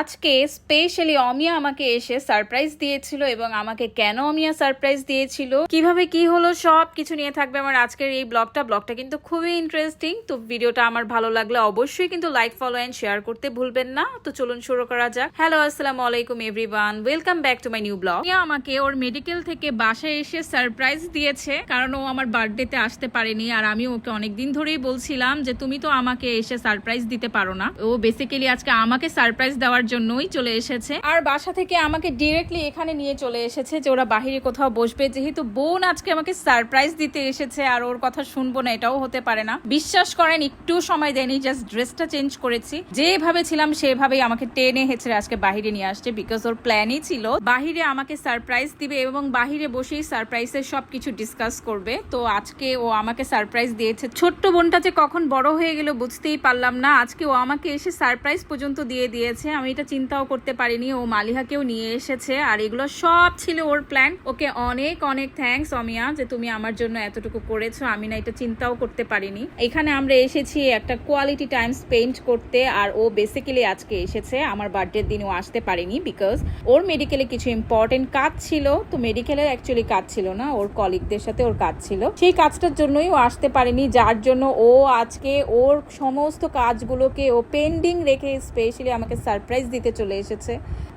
আজকে স্পেশালি অমিয়া আমাকে এসে সারপ্রাইজ দিয়েছিল এবং আমাকে কেন অমিয়া সারপ্রাইজ দিয়েছিল? কীভাবে কি হলো? সব কিছু নিয়ে থাকবে আমার আজকের এই ব্লগটা। ব্লগটা কিন্তু খুবই ইন্টারেস্টিং তো ভিডিওটা আমার ভালো লাগলে অবশ্যই কিন্তু লাইক ফলো অ্যান্ড শেয়ার করতে ভুলবেন না। তো চলুন শুরু করা যাক। হ্যালো আসসালামু আলাইকুম everyone welcome back to my new blog আমাকে ওর মেডিকেল থেকে বাসায় এসে সারপ্রাইজ দিয়েছে, কারণ ও আমার বার্থডেতে আসতে পারেনি, আর আমি ওকে অনেকদিন ধরেই বলছিলাম যে, তুমি তো আমাকে এসে সারপ্রাইজ দিতে পারো না। ও বেসিক্যালি আজকে আমাকে সারপ্রাইজ দেওয়ার জন্যই চলে এসেছে। আর বাসা থেকে আমাকে ডিরেক্টলি এখানে নিয়ে চলে এসেছে যে ওরা বাহিরে কোথাও বসবে। যেহেতু বোন আজকে আমাকে সারপ্রাইজ দিতে এসেছে, আর ওর কথা শুনব না, এটাও হতে পারে না। বিশ্বাস করেন, একটু সময় দেয়নি জাস্ট ড্রেসটা চেঞ্জ করেছি। যেভাবে ছিলাম, সেভাবেই আমাকে টেনে হেঁচড়ে আজকে বাহিরে নিয়ে আসছে বিকজ ওর প্ল্যানই ছিল, বাহিরে আমাকে সারপ্রাইজ দিবে এবং বাহিরে বসেই সারপ্রাইজের সবকিছু ডিসকাস করবে। তো আজকে ও আমাকে সারপ্রাইজ দিয়েছে। ছোট্ট বোনটা যে কখন বড় হয়ে গেল বুঝতেই পারলাম না। আজকে ও আমাকে এসে সারপ্রাইজ পর্যন্ত দিয়ে দিয়েছে। আমি এটা চিন্তাও করতে পারিনি। ও মালিহাকেও নিয়ে এসেছে আর এগুলো সব ছিল ওর প্ল্যান ওকে অনেক অনেক থ্যাঙ্কস অমিয়া যে তুমি আমার জন্য এতটুকু করেছ। আমি না এটা চিন্তাও করতে পারিনি। এখানে আমরা এসেছি একটা কোয়ালিটি টাইম স্পেন্ড করতে আর ও বেসিক্যালি আজকে এসেছে। আমার বার্থডের দিন ও আসতে পারেনি বিকজ ওর মেডিকেলে কিছু ইম্পর্টেন্ট কাজ ছিল। তো মেডিকেলের অ্যাকচুয়ালি কাজ ছিল না, ওর কলিগদের সাথে ওর কাজ ছিল। সেই কাজটার জন্যই ও আসতে পারেনি, যার জন্য ও আজকে ওর সমস্ত কাজগুলোকে ও পেন্ডিং রেখে স্পেশালি আমাকে সারপ্রাইজ দিতে চলে এসেছে।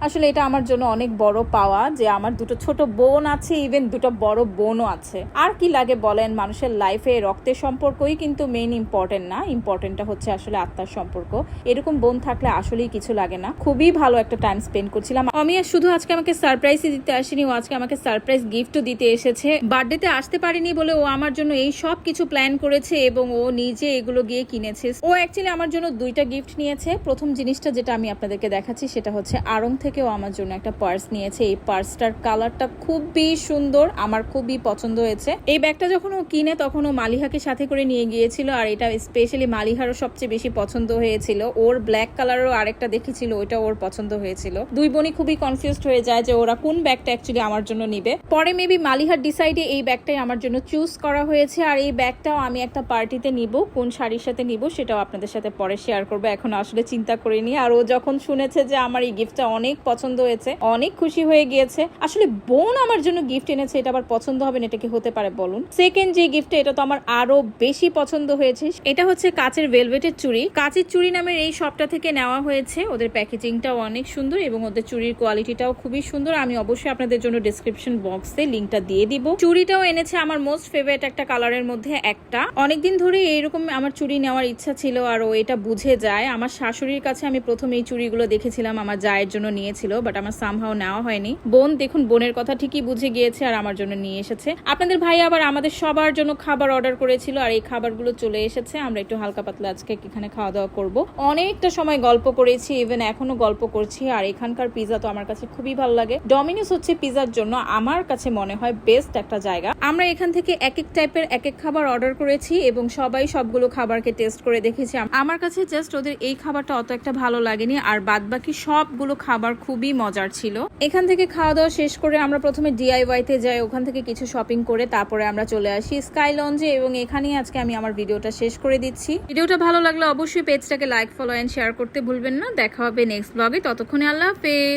আসলে এটা আমার জন্য অনেক বড় পাওয়া যে আমার দুটো ছোট বোন আছে ইভেন দুটো বড় বোনও আছে। আর কি লাগে বলেন, মানুষের লাইফে রক্তের সম্পর্কই কিন্তু মেইন ইম্পর্টেন্ট না। ইম্পর্টেন্টটা হচ্ছে আসলে আত্মার সম্পর্ক। এরকম বোন থাকলে আসলেই কিছু লাগে না। খুবই ভালো একটা টাইম স্পেন্ড করছিলাম। আমি শুধু আজকে আমাকে সারপ্রাইজই দিতে আসেনি, ও আজকে আমাকে সারপ্রাইজ গিফটও দিতে এসেছে। বার্থডেতে আসতে পারিনি বলে ও আমার জন্য এই সব কিছু প্ল্যান করেছে এবং ও নিজে এগুলো গিয়ে কিনেছে। ও অ্যাকচুয়ালি আমার জন্য দুইটা গিফট নিয়েছে। প্রথম জিনিসটা যেটা আমি আপনাদেরকে দেখাচ্ছি, সেটা হচ্ছে আড়ং থেকেও আমার জন্য একটা পার্স নিয়েছে। এই পার্সটার কালারটা খুবই সুন্দর, আমার খুবই পছন্দ হয়েছে। এই ব্যাগটা যখন ও কিনে তখন ও মালিহাকে সাথে করে নিয়ে গিয়েছিল আর এটা স্পেশালি মালিহারও সবচেয়ে বেশি পছন্দ হয়েছিল। ওর ব্ল্যাক কালারও আরেকটা দেখেছিল ওইটা ওর পছন্দ হয়েছিল। দুই বোনই খুবই কনফিউজড হয়ে যায় যে ওরা কোন ব্যাগটা অ্যাকচুয়ালি আমার জন্য নিবে। পরে মেবি মালিহার ডিসাইডে এই ব্যাগটাই আমার জন্য চুজ করা হয়েছে আর এই ব্যাগটাও আমি একটা পার্টিতে নিব, কোন শাড়ির সাথে নিব সেটাও আপনাদের সাথে পরে শেয়ার করব। এখন আসলে চিন্তা করিনি। আর ও যখন শুনেছে যে আমার এই গিফটটা অনেক পছন্দ হয়েছে, অনেক খুশি হয়ে গিয়েছে। আসলে বোন আমার জন্য গিফট এনেছে, এটা আবার পছন্দ হবে না, এটা কি হতে পারে বলুন? সেকেন্ড যে গিফট এটা তো আমার আরও বেশি পছন্দ হয়েছে। এটা হচ্ছে কাচের ভেলভেটের চুড়ি। কাচের চুড়ি নামের এই শপটা থেকে নেওয়া হয়েছে। ওদের প্যাকেজিংটাও অনেক সুন্দর এবং ওদের চুড়ির কোয়ালিটিটাও খুবই সুন্দর। আমি অবশ্যই আপনাদের জন্য ডিসক্রিপশন বক্সে লিঙ্কটা দিয়ে দিব। চুড়িটাও এনেছে আমার মোস্ট ফেভারিট একটা কালারের মধ্যে একটা। অনেকদিন ধরে এইরকম আমার চুড়ি নেওয়ার ইচ্ছা ছিল, আর ও এটা বুঝে যায়। আমার শাশুড়ির কাছে আমি প্রথম এই চুড়িগুলো দেখেছিলাম, আমার জায়ের জন্য নিয়েছিল বাট আমার সামহাও নেওয়া হয়নি। বোন, দেখুন, বোনের কথা ঠিকই বুঝে গিয়েছে আর আমার জন্য নিয়ে এসেছে। আপনাদের ভাই আবার আমাদের সবার জন্য খাবার অর্ডার করেছিল আর এই খাবারগুলো চলে এসেছে। আমরা একটু হালকা পাতলা আজকে এখানে খাওয়া দাওয়া করব। অনেকটা সময় গল্প করেছি ইভেন এখনও গল্প করছি। আর এখানকার পিজা তো আমার কাছে খুবই ভালো লাগে। ডমিনোস হচ্ছে পিজার জন্য আমার কাছে মনে হয় বেস্ট একটা জায়গা। আমরা এখান থেকে এক এক টাইপের এক এক খাবার অর্ডার করেছি এবং সবাই সবগুলো খাবারকে টেস্ট করে দেখেছি। আমার কাছে জাস্ট ওদের এই খাবারটা অত একটা ভালো লাগেনি, আর বাদ বাকি সবগুলো খাবার খুবই মজার ছিল। এখান থেকে খাওয়া দাওয়া শেষ করে আমরা প্রথমে ডিআইওয়াইতে যাই, ওখান থেকে কিছু শপিং করে তারপরে আমরা চলে আসি স্কাই লঞ্জে এবং এখানেই আজকে আমি আমার ভিডিওটা শেষ করে দিচ্ছি। ভিডিওটা ভালো লাগলে অবশ্যই পেজটাকে লাইক ফলো এন্ড শেয়ার করতে ভুলবেন না। দেখা হবে নেক্সট ব্লগে ততক্ষণে আল্লাহ হাফেজ।